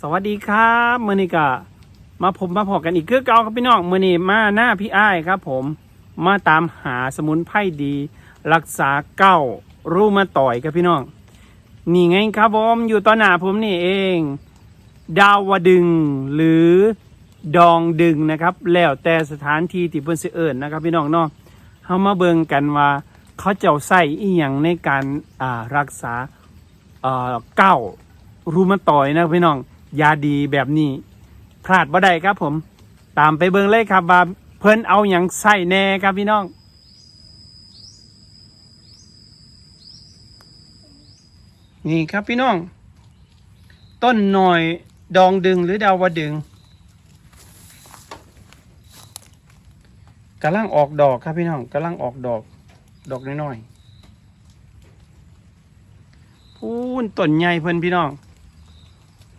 สวัสดีครับเมื่อนี้ก็มาผมมาพอกันอีกคือเก่าครับพี่น้องเมื่อนี้มาหน้าพี่อ้ายครับ ผมมาตามหาสมุนไพรดี รักษาเก้ารูมาต่อยครับพี่น้อง นี่ไงครับผมอยู่ต่อหน้าผมนี่เอง ดาวดึงหรือดองดึงนะครับ แล้วแต่สถานที่ที่เพิ่นสิเอิญนะครับ พี่น้องเนาะเฮามาเบิ่งกันว่า เขาเจ้าใส่อีหยังในการอ่ารักษาเอ่อเก้ารูมาต่อยนะพี่น้อง ยาดีแบบนี้พลาดบ่ได้ครับ ผม ตามไปเบิ่งเลยครับว่าเพิ่นเอาอย่างใส่แน่ครับพี่น้อง นี่ครับพี่น้อง ต้นหน่อยดองดึงหรือดาวดึงกำลังออกดอกครับพี่น้องกำลังออกดอก ดอกน้อยๆพูนต้นใหญ่เพิ่นพี่น้อง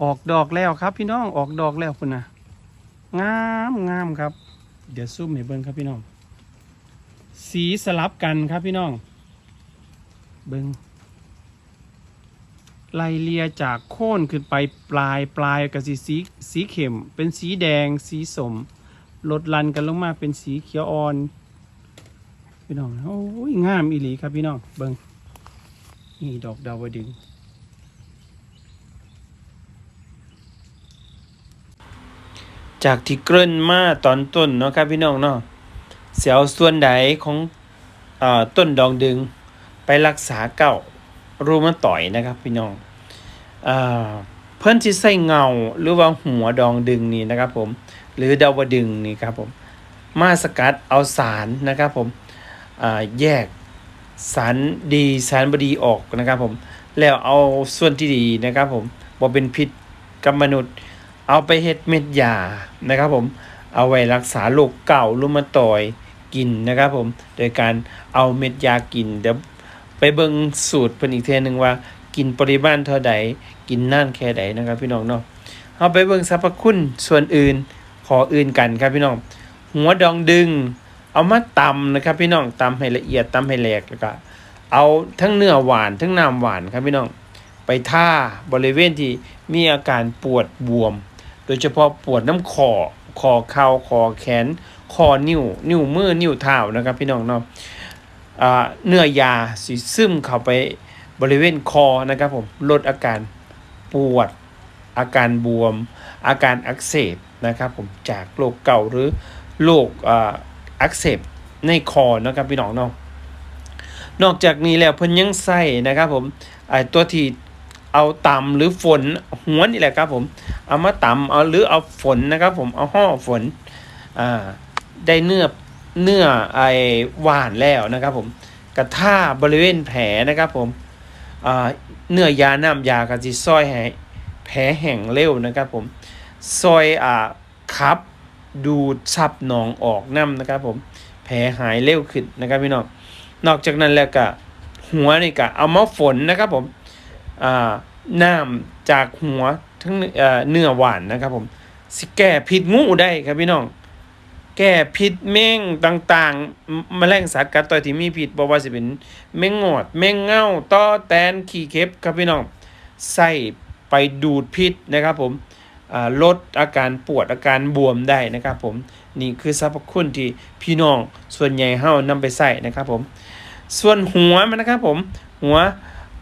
ออกดอกแล้วครับพี่น้องออกดอกแล้วคุณนะงามงามครับ เดี๋ยวซูมให้เบิ้งครับพี่น้อง สีสลับกันครับพี่น้อง เบิ้งไลเลียจากโค่นขึ้นไปปลายปลายกับสีสีสีเข็ม เป็นสีแดงสีสมลดลันกันลงมาเป็นสีเขียวอ่อน พี่น้องโอ้ยงามอีหลีครับพี่น้องเบิ้งนี่ดอกดาวดึง จากที่เกริ่นมาตอนต้นเนาะครับพี่น้องเนาะเสียวส่วนใดของอต้นดองดึงไปรักษาเก่ารูมาต่อยนะครับพี่น้องอเพิ่อนที่ใส่เงาหรือว่าหัวดองดึงนี่นะครับ ผมหรือดาวดึงนี่ครับผมมาสกัดเอาสารนะครับผมแยกสารดีสารบดีออกนะครับผมแล้วเอาส่วนที่ดีนะครับผมบ่เป็นพิษกับมนุษย์ เอาไปเฮ็ดเม็ดยานะครับผมเอาไว้รักษาโรคเก่ารุมาตอยกินนะครับผมโดยการเอาเม็ดยากินเดี๋ยวไปเบิ่งสูตรเพิ่นอีกเทนึงว่ากินปริมาณเท่าใดกินนานแค่ใดนะครับพี่น้องเนาะเอาไปเบิ่งสรรพคุณส่วนอื่นขออื่นกันครับพี่น้อง หัวดองดึง เอามาตำนะครับ พี่น้องตำให้ละเอียดตำให้แหลกแล้วก็เอาทั้งเนื้อหวานทั้งน้ำหวานครับพี่น้อง ไปท่าบริเวณที่มีอาการปวดบวม โดยเฉพาะปวดน้ำคอคอเข่าคอแขน คอนิ้ว นิ้วมือ นิ้วเท้านะครับ พี่น้องเนาะอ่าเนื้อยาสิซึมเข้าไปบริเวณคอนะครับผมลดอาการปวด อาการบวม อาการอักเสบนะครับผมจากโรคเก่าหรือโรคอ,อักเสบในคอนะครับพี่น้องเนาะนอกจากนี้แล้วเพิ่นยังใส่นะครับผมไอตัวที่ เอาตำหรือฝนหัวนี่แหละครับผมเอามาตำเอาหรือเอาฝนนะครับผมเอาห่อฝนอ่าได้เนื้อเนื้อไอหวานแล้วนะครับผมกระท่าบริเวณแผลนะครับผมอ่าเนื้อยาน้ำยากระจิซอยให้แผลแห้งเร็วนะครับผมซอยอ่าคับดูดซับหนองออกน้ำนะครับผมแผลหายเร็วขึ้นนะครับพี่น้องนอกจากนั้นแล้วก็หัวนี่ก็เอามาฝนนะครับผม น้ำจากหัวทั้งเนื้อหวานนะครับผมสิแก้พิษงูได้ครับพี่น้อง แก้พิษแมงต่างๆแมลงสัตว์กัดต่อยที่มีพิษบ่ว่าสิเป็นแมงงอดแมงเง่าต้อแตนขี้เข็บครับพี่น้องใส่ไปดูดพิษนะครับผมลดอาการปวดอาการบวมได้นะครับผมนี่คือสรรพคุณที่พี่น้องส่วนใหญ่เฮานำไปใส่นะครับผม ส่วนหัวมันนะครับผมหัว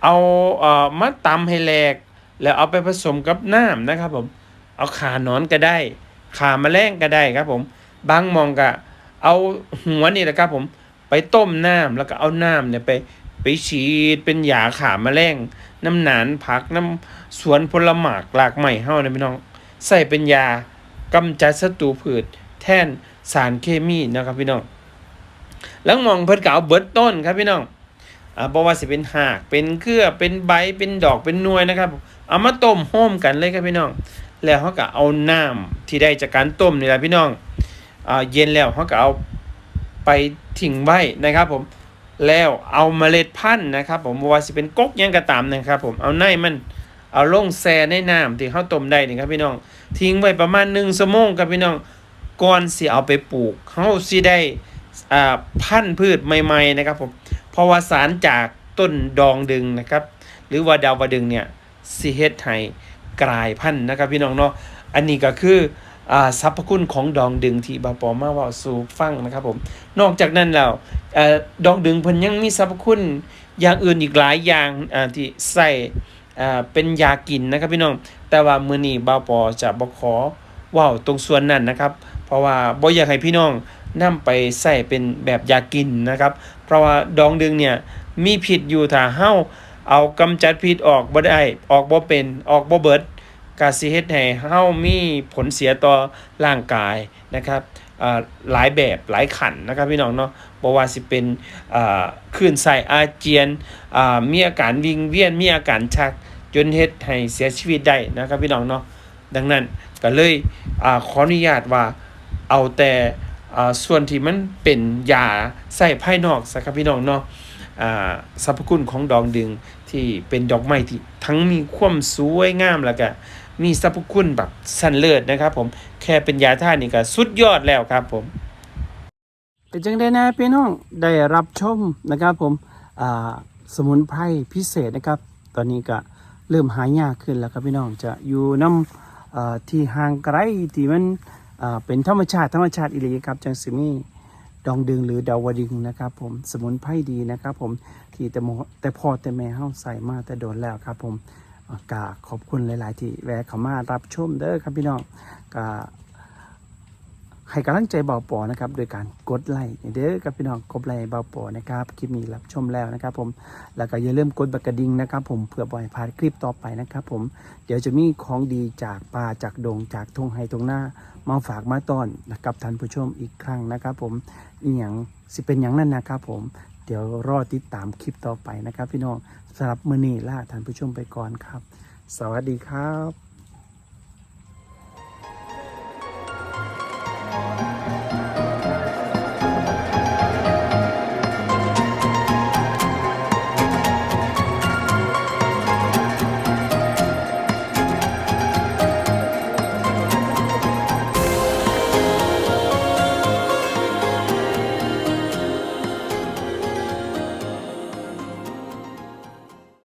เอาเอ่อมาตำให้แหลก แล้วเอาไปผสมกับน้ำนะครับผมเอาขาหนอนก็ได้ ขาแมลงก็ได้ครับผมบางมองก็เอาหัวนี่แหละครับผมไปต้มน้ำแล้วก็เอาน้ำเนี่ยไปไปฉีดเป็นยาขาแมลงน้ำหนานผักน้ำสวนผลหมากหลากใหม่เฮานะพี่น้อง ใส่เป็นยากำจัดศัตรูพืชแทนสารเคมีนะครับพี่น้อง แล้วมองเพิ่นก็เอาเบิดต้นครับพี่น้อง อ่าบ่ว่าสิเป็นหากเป็นเครือเป็นใบเป็นดอกเป็นนวยนะครับ เอามาต้มโฮมกันเลยครับพี่น้อง แล้วเขาก็เอาน้ำที่ได้จากการต้มนี่แหละพี่น้องอ่าเย็นแล้วเขาก็เอาไปทิ้งไว้นะครับผมแล้วเอาเมล็ดพันธุ์นะครับผมว่าสิเป็นกกยังก็ตามนะครับผมเอาในมันเอาลงแช่ในน้ำที่เขาต้มได้นี่ครับพี่น้อง ทิ้งไว้ประมาณ1ชั่วโมงครับพี่น้องก่อนสิเอาไปปลูกเขาสิได้อ่าพันธุ์พืชใหม่ๆนะครับผม เพราะว่าสารจากต้นดองดึงนะครับ หรือว่าดาวดึงเนี่ยสิเฮ็ดให้กลายพันธุ์นะครับพี่น้องเนาะอันนี้ก็คืออ่าสรรพคุณของดองดึงที่บาปอมาว่าสู่ฟังนะครับผมนอกจากนั้นแล้วอ่อดองดึงเพิ่นยังมีสรรพคุณอย่างอื่นอีกหลายอย่างอ่าที่ใส่อ่าเป็นยากินนะครับพี่น้อง แต่ว่ามื้อนี้บาปอจะบ่ขอว้าตรงส่วนนั้นนะครับ เพราะว่าบ่อยากให้พี่น้อง นำไปใส่เป็นแบบยากินนะครับ เพราะว่าดองดึงเนี่ยมีพิษอยู่ถ้าเฮาเอากำจัดพิษออกบ่ได้ออกบ่เป็นออกบ่เบิดก็สิเฮ็ดให้เฮามีผลเสียต่อร่างกายนะครับหลายแบบหลายขันนะครับพี่น้องเนาะบ่ว่าสิเป็นอ่าคลื่นไส้อาเจียนมีอาการวิงเวียนมีอาการชักจนเฮ็ดให้เสียชีวิตได้นะครับพี่น้องเนาะดังนั้นก็เลยอขออนุญาตว่าเอาแต่ อ่าส่วนที่มันเป็นยาใส่ภายนอกสักครับพี่น้องเนาะอ่าสรรพคุณของดอกดึงที่เป็นดอกไม้ที่ทั้งมีความสวยงามแล้วก็มีสรรพคุณแบบสันเลิศนะครับผมแค่เป็นยาท่านี่ก็สุดยอดแล้วครับผม เป็นจังได้นะพี่น้องได้รับชมนะครับผมอ่าสมุนไพรพิเศษนะครับ ตอนนี้ก็เริ่มหายากขึ้นแล้วครับพี่น้องจะอยู่น้ำที่ห่างไกลที่มัน เป็นธรรมชาติธรรมชาติอิริครับจังสิมีดองดึงหรือดาวดึงนะครับผมสมุนไพรดีนะครับผมที่แต่แต่พอแต่แม่เฮาใส่มาแต่โดนแล้วครับผมกาขอบคุณหลาย ๆ ที่แวะเข้ามารับชมเด้อครับพี่น้องกา ให้กำลังใจเบาปอนะครับโดยการกดไลค์เด้อกับพี่น้องกดไลค์เบาปอนะครับคลิปนี้รับชมแล้วนะครับ ผมแล้วก็อย่าลืมกดบักกระดิ่งนะครับ ผมเพื่อบ่อยพลาดคลิปต่อไปนะครับ ผมเดี๋ยวจะมีของดีจากป่าจากดงจากทงไฮตรงหน้ามาฝากมาตอนนะครับท่านผู้ชมอีกครั้งนะครับ ผมอีหยังสิเป็นอย่างนั้นนะครับ ผมเดี๋ยวรอติดตามคลิปต่อไปนะครับ พี่น้องสำหรับมือนี้ลาท่านผู้ชมไปก่อนครับ สวัสดีครับ